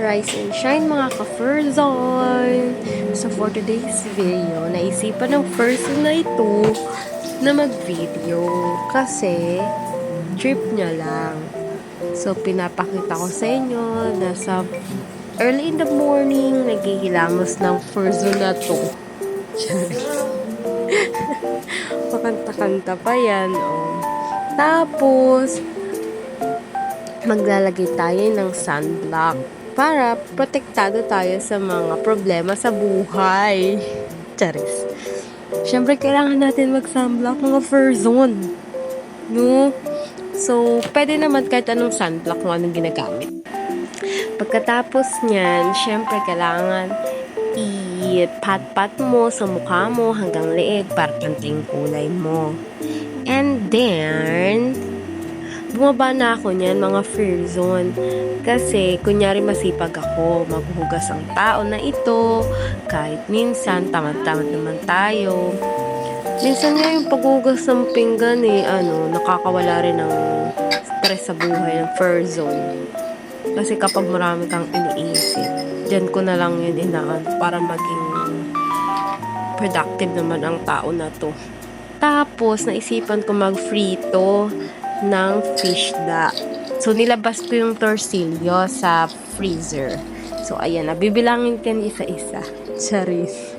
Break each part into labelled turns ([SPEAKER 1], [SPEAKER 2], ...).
[SPEAKER 1] Rise and shine mga ka-Furzon! So for today's video, naisipan ng person na ito na mag-video kasi trip niya lang. So pinapakita ko sa inyo na sa early in the morning, naghihilamos ng Furzon na to. Makanta-kanta pa yan. Oh. Tapos, maglalagay tayo ng sunblock para protektado tayo sa mga problema sa buhay. Charis. Siyempre, kailangan natin mag-sunblock mga fur zone. No? So, pwede naman kahit anong sunblock kung anong ginagamit. Pagkatapos niyan, siyempre, kailangan i-pat-pat mo sa mukha mo hanggang leeg para pantay yung kulay mo. And then, bumaba na ako niyan mga fear zone. Kasi, kunyari masipag ako, maghuhugas ang tao na ito, kahit minsan, tamad-tamad naman tayo. Minsan nga yung paghuhugas ng pinggan eh, ano, nakakawala rin ng stress sa buhay ng fur zone. Kasi kapag marami kang iniisip, dyan ko na lang yun inaan para maging productive naman ang tao na to. Tapos, naisipan ko mag-frito ng fish da. So, nilabas ko yung torsilyo sa freezer. So, ayan, nabibilangin ka isa-isa. Charis.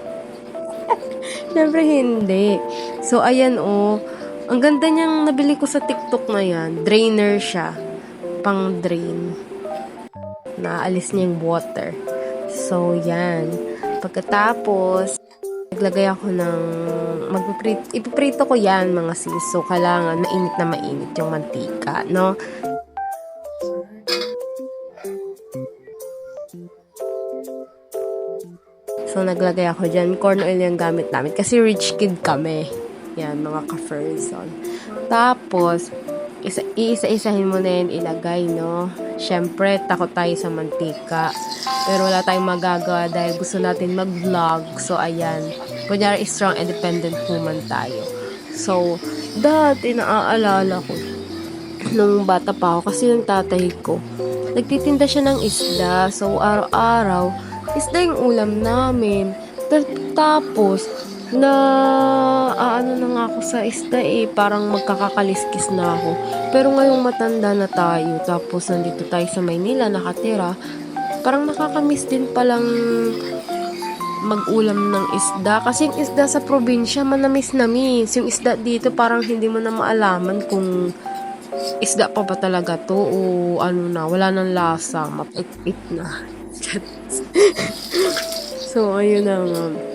[SPEAKER 1] Siyempre, hindi. So, ayan, oh. Ang ganda niyang nabili ko sa TikTok na yan. Drainer siya. Pang drain. Naalis niya yung water. So, yan. Pagkatapos, naglagay ako ng magpiprito, ipiprito ko yan mga sis. So, kailangan mainit na mainit yung mantika, no? So, naglagay ako dyan. Corn oil yung gamit namin. Kasi rich kid kami. Yan, mga ka-Furzon. Tapos, isa, iisa-isahin mo na yan ilagay, no? Siyempre, takot tayo sa mantika. Pero wala tayong magagawa dahil gusto natin mag-vlog. So, ayan. Kunyari, strong, independent woman tayo. So, dati naaalala ko nung bata pa ako kasi yung tatay ko nagtitinda siya ng isda. So, araw-araw, isda yung ulam namin. Ta- Tapos, na aano na nga ako sa isda eh, parang magkakakaliskis na ako. Pero ngayong matanda na tayo, tapos nandito tayo sa Maynila, nakatira, parang nakakamiss din palang mag-ulam ng isda. Kasi yung isda sa probinsya, manamis namis. Yung isda dito, parang hindi mo na maalaman kung isda pa ba talaga to o ano na, wala nang lasa, mapit-pit na. so, ayun na nga.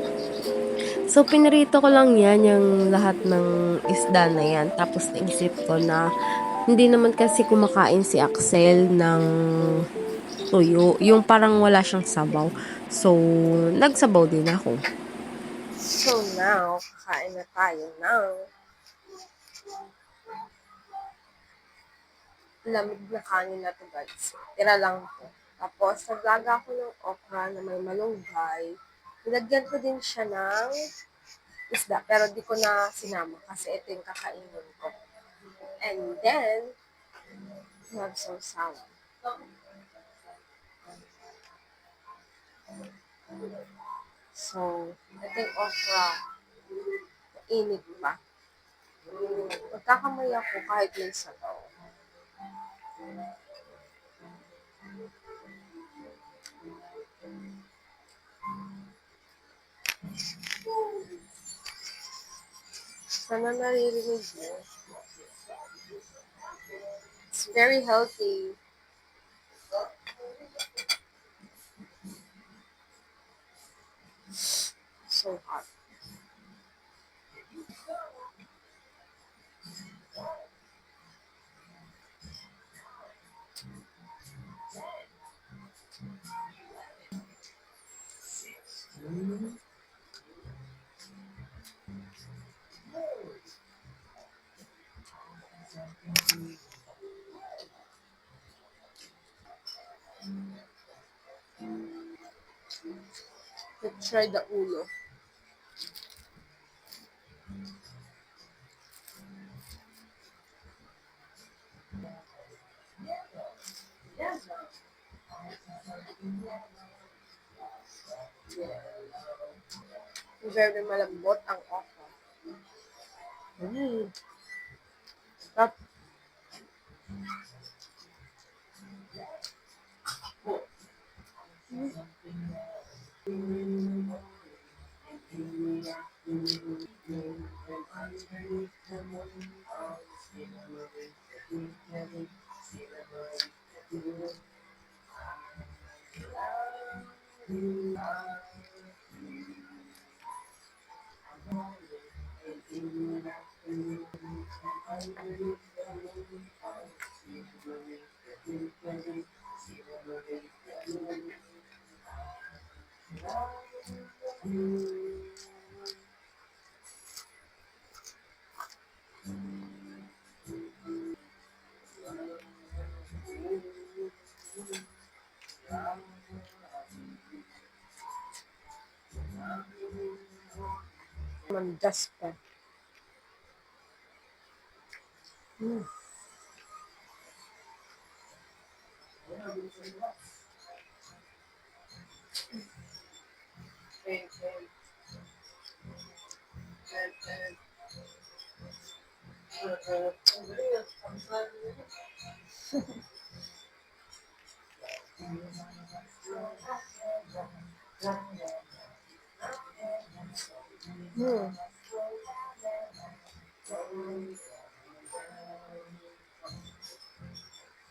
[SPEAKER 1] So, pinirito ko lang yan, yung lahat ng isda na yan. Tapos, naisip ko na hindi naman kasi kumakain si Axel ng tuyo. Yung parang wala siyang sabaw. So, nagsabaw din ako.
[SPEAKER 2] So, now, kakain na tayo ng lamig na kanin na to guys. Tira lang to. Tapos, naglaga ako ng okra na may malunggay. Nilagyan ko din siya ng isda. Pero di ko na sinama kasi ito yung kakainin ko. And then, magsawsaw. So, ito yung okra. Init pa. Magkakamay ako kahit may sabaw.
[SPEAKER 1] Naririnig
[SPEAKER 2] niyo. It's very healthy. So hot. Let's try the ulo. Very malambot ang okra. Mm. Mendaspan. うんうん。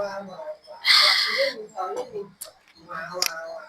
[SPEAKER 2] ว่ามาว่าเรื่องนี้เรื่องนี้มาว่า